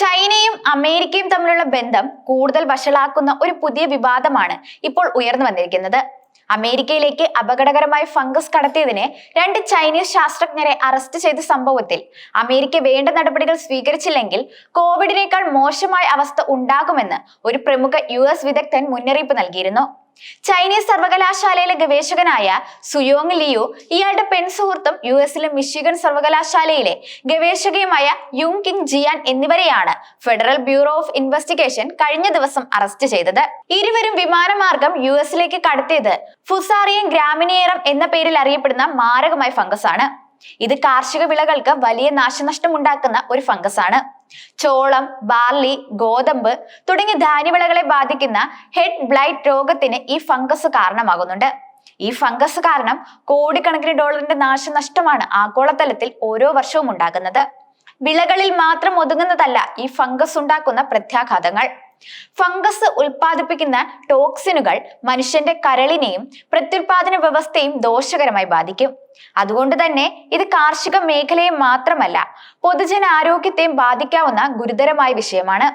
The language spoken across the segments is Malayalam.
ചൈനയും അമേരിക്കയും തമ്മിലുള്ള ബന്ധം കൂടുതൽ വഷളാക്കുന്ന ഒരു പുതിയ വിവാദമാണ് ഇപ്പോൾ ഉയർന്നു വന്നിരിക്കുന്നത്. അമേരിക്കയിലേക്ക് അപകടകരമായ ഫംഗസ് കടത്തിയതിനെ രണ്ട് ചൈനീസ് ശാസ്ത്രജ്ഞരെ അറസ്റ്റ് ചെയ്ത സംഭവത്തിൽ അമേരിക്ക വേണ്ട നടപടികൾ സ്വീകരിച്ചില്ലെങ്കിൽ കോവിഡിനേക്കാൾ മോശമായ അവസ്ഥ ഉണ്ടാകുമെന്ന് ഒരു പ്രമുഖ യു വിദഗ്ധൻ മുന്നറിയിപ്പ് നൽകിയിരുന്നു. ചൈനീസ് സർവകലാശാലയിലെ ഗവേഷകനായ സുയോങ് ലിയു ഇയാളുടെ പെൺ സുഹൃത്തും യു എസിലെ മിഷിഗൺ സർവകലാശാലയിലെ ഗവേഷകയുമായ യുങ് കിങ് ജിയാൻ എന്നിവരെയാണ് ഫെഡറൽ ബ്യൂറോ ഓഫ് ഇൻവെസ്റ്റിഗേഷൻ കഴിഞ്ഞ ദിവസം അറസ്റ്റ് ചെയ്തത്. ഇരുവരും വിമാനമാർഗം യു എസിലേക്ക് കടത്തിയത് ഫുസാറിയൻ ഗ്രാമിനിയറം എന്ന പേരിൽ അറിയപ്പെടുന്ന മാരകമായ ഫംഗസ് ആണ് ഇത് കാർഷിക വിളകൾക്ക് വലിയ നാശനഷ്ടം ഉണ്ടാക്കുന്ന ഒരു ഫംഗസ് ആണ് ചോളം ബാർലി ഗോതമ്പ് തുടങ്ങിയ ധാന്യവിളകളെ ബാധിക്കുന്ന ഹെഡ് ബ്ലൈറ്റ് രോഗത്തിന് ഈ ഫംഗസ് കാരണമാകുന്നുണ്ട്. ഈ ഫംഗസ് കാരണം കോടിക്കണക്കിന് ഡോളറിന്റെ നാശനഷ്ടമാണ് ആഗോളതലത്തിൽ ഓരോ വർഷവും ഉണ്ടാകുന്നത്. വിളകളിൽ മാത്രം ഒതുങ്ങുന്നതല്ല ഈ ഫംഗസ് ഉണ്ടാക്കുന്ന പ്രത്യാഘാതങ്ങൾ. ഫംഗസ് ഉൽപ്പാദിപ്പിക്കുന്ന ടോക്സിനുകൾ മനുഷ്യന്റെ കരളിനെയും പ്രത്യുൽപാദന വ്യവസ്ഥയും ദോഷകരമായി ബാധിക്കും. അതുകൊണ്ട് തന്നെ ഇത് കാർഷിക മേഖലയെ മാത്രമല്ല പൊതുജനാരോഗ്യത്തെയും ബാധിക്കാവുന്ന ഗുരുതരമായ വിഷയമാണ്.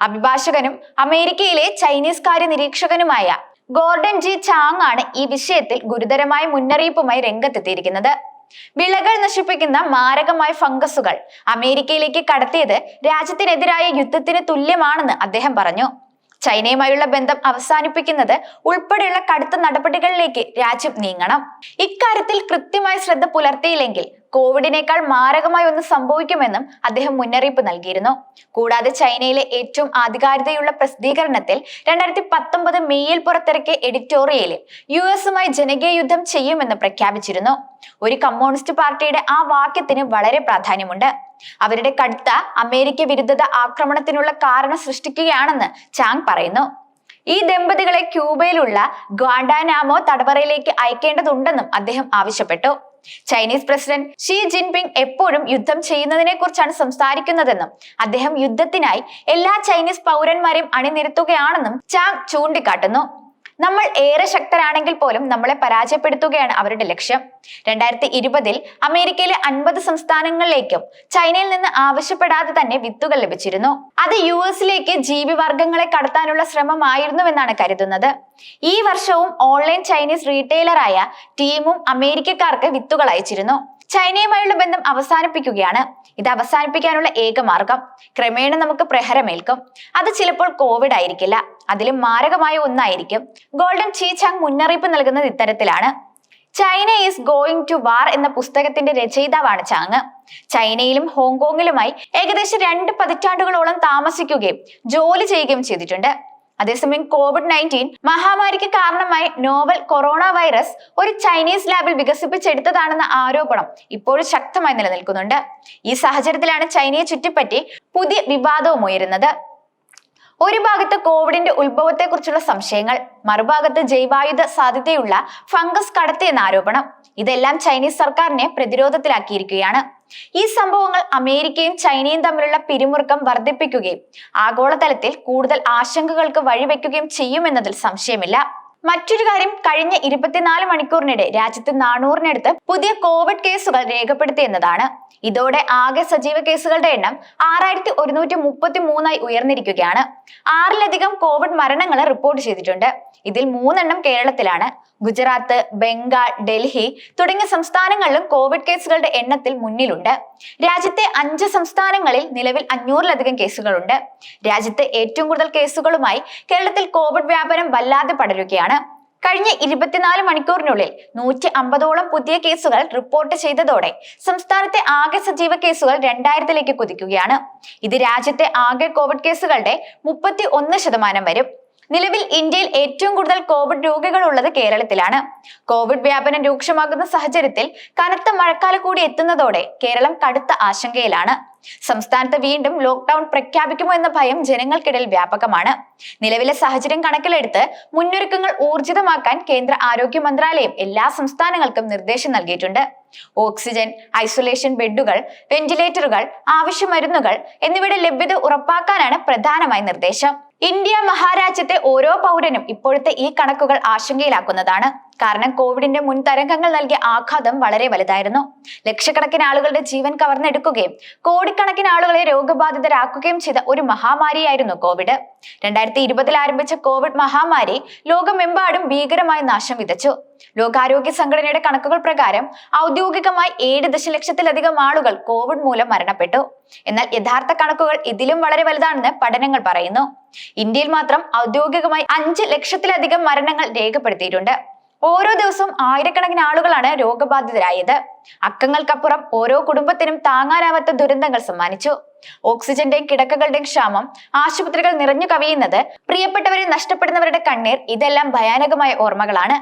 അഭിഭാഷകനും അമേരിക്കയിലെ ചൈനീസ് കാര്യ നിരീക്ഷകനുമായ ഗോർഡൻ ജി ചാങ് ആണ് ഈ വിഷയത്തിൽ ഗുരുതരമായ മുന്നറിയിപ്പുമായി രംഗത്തെത്തിയിരിക്കുന്നത്. വിളകൾ നശിപ്പിക്കുന്ന മാരകമായ ഫംഗസുകൾ അമേരിക്കയിലേക്ക് കടത്തിയത് രാജ്യത്തിനെതിരായ യുദ്ധത്തിന് തുല്യമാണെന്ന് അദ്ദേഹം പറഞ്ഞു. ചൈനയുമായുള്ള ബന്ധം അവസാനിപ്പിക്കുന്നത് ഉൾപ്പെടെയുള്ള കടുത്ത നടപടികളിലേക്ക് രാജ്യം നീങ്ങണം. ഇക്കാര്യത്തിൽ കൃത്യമായ ശ്രദ്ധ പുലർത്തിയില്ലെങ്കിൽ കോവിഡിനേക്കാൾ മാരകമായി ഒന്ന് സംഭവിക്കുമെന്നും അദ്ദേഹം മുന്നറിയിപ്പ് നൽകിയിരുന്നു. കൂടാതെ ചൈനയിലെ ഏറ്റവും ആധികാരികതയുള്ള പ്രസിദ്ധീകരണത്തിൽ രണ്ടായിരത്തി പത്തൊമ്പത് മെയ്യിൽ പുറത്തിറക്കിയ എഡിറ്റോറിയലിൽ യു എസുമായി ജനകീയ യുദ്ധം ചെയ്യുമെന്ന് പ്രഖ്യാപിച്ചിരുന്നു. ഒരു കമ്മ്യൂണിസ്റ്റ് പാർട്ടിയുടെ ആ വാക്യത്തിന് വളരെ പ്രാധാന്യമുണ്ട്. അവരുടെ കടുത്ത അമേരിക്ക വിരുദ്ധത ആക്രമണത്തിനുള്ള കാരണം സൃഷ്ടിക്കുകയാണെന്ന് ചാങ് പറയുന്നു. ഈ ദമ്പതികളെ ക്യൂബയിലുള്ള ഗ്വാണ്ടാനാമോ തടവറയിലേക്ക് അയക്കേണ്ടതുണ്ടെന്നും അദ്ദേഹം ആവശ്യപ്പെട്ടു. ചൈനീസ് പ്രസിഡന്റ് ഷീ ജിൻപിങ് എപ്പോഴും യുദ്ധം ചെയ്യുന്നതിനെ കുറിച്ചാണ് സംസാരിക്കുന്നതെന്നും അദ്ദേഹം യുദ്ധത്തിനായി എല്ലാ ചൈനീസ് പൗരന്മാരെയും അണിനിരത്തുകയാണെന്നും ചാങ് ചൂണ്ടിക്കാട്ടുന്നു. നമ്മൾ ഏറെ ശക്തരാണെങ്കിൽ പോലും നമ്മളെ പരാജയപ്പെടുത്തുകയാണ് അവരുടെ ലക്ഷ്യം. രണ്ടായിരത്തി ഇരുപതിൽ അമേരിക്കയിലെ അൻപത് സംസ്ഥാനങ്ങളിലേക്കും ചൈനയിൽ നിന്ന് ആവശ്യപ്പെടാതെ തന്നെ വിത്തുകൾ ലഭിച്ചിരുന്നു. അത് യു എസിലേക്ക് ജീവിവർഗങ്ങളെ കടത്താനുള്ള ശ്രമമായിരുന്നുവെന്നാണ് കരുതുന്നത്. ഈ വർഷവും ഓൺലൈൻ ചൈനീസ് റീറ്റെയിലറായ ടീമും അമേരിക്കക്കാർക്ക് വിത്തുകൾ അയച്ചിരുന്നു. ചൈനയുമായുള്ള ബന്ധം അവസാനിപ്പിക്കുകയാണ്. ഇത് അവസാനിപ്പിക്കാനുള്ള ഏക മാർഗം. ക്രമേണ നമുക്ക് പ്രഹരമേൽക്കും. അത് ചിലപ്പോൾ കോവിഡ് ആയിരിക്കില്ല. അതിലും മാരകമായ ഒന്നായിരിക്കും. ഗോൾഡൻ ചീ ചാങ് മുന്നറിയിപ്പ് നൽകുന്നത് ഇത്തരത്തിലാണ്. China is going to war എന്ന പുസ്തകത്തിന്റെ രചയിതാവാണ് ചാങ്. ചൈനയിലും ഹോങ്കോങ്ങിലുമായി ഏകദേശം രണ്ട് പതിറ്റാണ്ടുകളോളം താമസിക്കുകയും ജോലി ചെയ്യുകയും ചെയ്തിട്ടുണ്ട്. അതേസമയം കോവിഡ് നയന്റീൻ മഹാമാരിക്ക് കാരണമായി നോവൽ കൊറോണ വൈറസ് ഒരു ചൈനീസ് ലാബിൽ വികസിപ്പിച്ചെടുത്തതാണെന്ന ആരോപണം ഇപ്പോഴും ശക്തമായി നിലനിൽക്കുന്നുണ്ട്. ഈ സാഹചര്യത്തിലാണ് ചൈനയെ ചുറ്റിപ്പറ്റി പുതിയ വിവാദവും ഉയരുന്നത്. ഒരു ഭാഗത്ത് കോവിഡിന്റെ ഉത്ഭവത്തെക്കുറിച്ചുള്ള സംശയങ്ങൾ മറുഭാഗത്ത് ജൈവായുധ സാധ്യതയുള്ള ഫംഗസ് കടത്തിയെന്ന ആരോപണം. ഇതെല്ലാം ചൈനീസ് സർക്കാരിനെ പ്രതിരോധത്തിലാക്കിയിരിക്കുകയാണ്. ഈ സംഭവങ്ങൾ അമേരിക്കയും ചൈനയും തമ്മിലുള്ള പിരിമുറുക്കം വർദ്ധിപ്പിക്കുകയും ആഗോളതലത്തിൽ കൂടുതൽ ആശങ്കകൾക്ക് വഴിവെക്കുകയും ചെയ്യുമെന്നതിൽ സംശയമില്ല. മറ്റൊരു കാര്യം കഴിഞ്ഞ ഇരുപത്തിനാല് മണിക്കൂറിനിടെ രാജ്യത്ത് നാനൂറിനടുത്ത് പുതിയ കോവിഡ് കേസുകൾ രേഖപ്പെടുത്തിയെന്നതാണ് ഇതോടെ ആകെ സജീവ കേസുകളുടെ എണ്ണം ആറായിരത്തി ഒരുന്നൂറ്റി മുപ്പത്തി മൂന്നായി ഉയർന്നിരിക്കുകയാണ്. ആറിലധികം കോവിഡ് മരണങ്ങൾ റിപ്പോർട്ട് ചെയ്തിട്ടുണ്ട്. ഇതിൽ മൂന്നെണ്ണം കേരളത്തിലാണ്. ഗുജറാത്ത് ബംഗാൾ ഡൽഹി തുടങ്ങിയ സംസ്ഥാനങ്ങളിലും കോവിഡ് കേസുകളുടെ എണ്ണത്തിൽ മുന്നിലുണ്ട്. രാജ്യത്തെ അഞ്ച് സംസ്ഥാനങ്ങളിൽ നിലവിൽ അഞ്ഞൂറിലധികം കേസുകളുണ്ട്. രാജ്യത്തെ ഏറ്റവും കൂടുതൽ കേസുകളുമായി കേരളത്തിൽ കോവിഡ് വ്യാപനം വല്ലാതെ പടരുകയാണ്. കഴിഞ്ഞ ഇരുപത്തിനാല് മണിക്കൂറിനുള്ളിൽ നൂറ്റി അമ്പതോളം പുതിയ കേസുകൾ റിപ്പോർട്ട് ചെയ്തതോടെ സംസ്ഥാനത്തെ ആകെ സജീവ കേസുകൾ രണ്ടായിരത്തിലേക്ക് കുതിക്കുകയാണ്. ഇത് രാജ്യത്തെ ആകെ കോവിഡ് കേസുകളുടെ മുപ്പത്തി ഒന്ന് ശതമാനം വരും. നിലവിൽ ഇന്ത്യയിൽ ഏറ്റവും കൂടുതൽ കോവിഡ് രോഗികൾ ഉള്ളത് കേരളത്തിലാണ്. കോവിഡ് വ്യാപനം രൂക്ഷമാകുന്ന സാഹചര്യത്തിൽ കനത്ത മഴക്കാലം കൂടി എത്തുന്നതോടെ കേരളം കടുത്ത ആശങ്കയിലാണ്. സംസ്ഥാനത്ത് വീണ്ടും ലോക്ക്ഡൌൺ പ്രഖ്യാപിക്കുമോ എന്ന ഭയം ജനങ്ങൾക്കിടയിൽ വ്യാപകമാണ്. നിലവിലെ സാഹചര്യം കണക്കിലെടുത്ത് മുന്നൊരുക്കങ്ങൾ ഊർജിതമാക്കാൻ കേന്ദ്ര ആരോഗ്യ മന്ത്രാലയം എല്ലാ സംസ്ഥാനങ്ങൾക്കും നിർദ്ദേശം നൽകിയിട്ടുണ്ട്. ഓക്സിജൻ ഐസൊലേഷൻ ബെഡുകൾ വെന്റിലേറ്ററുകൾ ആവശ്യ മരുന്നുകൾ എന്നിവയുടെ ലഭ്യത ഉറപ്പാക്കാനാണ് പ്രധാനമായി നിർദ്ദേശം. ഇന്ത്യ മഹാരാജ്യത്തെ ഓരോ പൗരനും ഇപ്പോഴത്തെ ഈ കണക്കുകൾ ആശങ്കയിലാക്കുന്നതാണ് കാരണം കോവിഡിന്റെ മുൻ തരംഗങ്ങൾ നൽകിയ ആഘാതം വളരെ വലുതായിരുന്നു. ലക്ഷക്കണക്കിന് ആളുകളുടെ ജീവൻ കവർന്നെടുക്കുകയും കോടിക്കണക്കിന് ആളുകളെ രോഗബാധിതരാക്കുകയും ചെയ്ത ഒരു മഹാമാരിയായിരുന്നു കോവിഡ്. രണ്ടായിരത്തി ഇരുപതിൽ ആരംഭിച്ച കോവിഡ് മഹാമാരി ലോകമെമ്പാടും ഭീകരമായ നാശം വിതച്ചു. ലോകാരോഗ്യ സംഘടനയുടെ കണക്കുകൾ പ്രകാരം ഔദ്യോഗികമായി ഏഴ് ദശലക്ഷത്തിലധികം ആളുകൾ കോവിഡ് മൂലം മരണപ്പെട്ടു. എന്നാൽ യഥാർത്ഥ കണക്കുകൾ ഇതിലും വളരെ വലുതാണെന്ന് പഠനങ്ങൾ പറയുന്നു. ഇന്ത്യയിൽ മാത്രം ഔദ്യോഗികമായി അഞ്ച് ലക്ഷത്തിലധികം മരണങ്ങൾ രേഖപ്പെടുത്തിയിട്ടുണ്ട്. ഓരോ ദിവസവും ആയിരക്കണക്കിന് ആളുകളാണ് രോഗബാധിതരായത്. അക്കങ്ങൾക്കപ്പുറം ഓരോ കുടുംബത്തിനും താങ്ങാനാവാത്ത ദുരന്തങ്ങൾ സമ്മാനിച്ചു. ഓക്സിജന്റെയും കിടക്കകളുടെയും ക്ഷാമം ആശുപത്രികൾ നിറഞ്ഞു കവിയുന്നത് പ്രിയപ്പെട്ടവരെ നഷ്ടപ്പെടുന്നവരുടെ കണ്ണീർ ഇതെല്ലാം ഭയാനകമായ ഓർമ്മകളാണ്.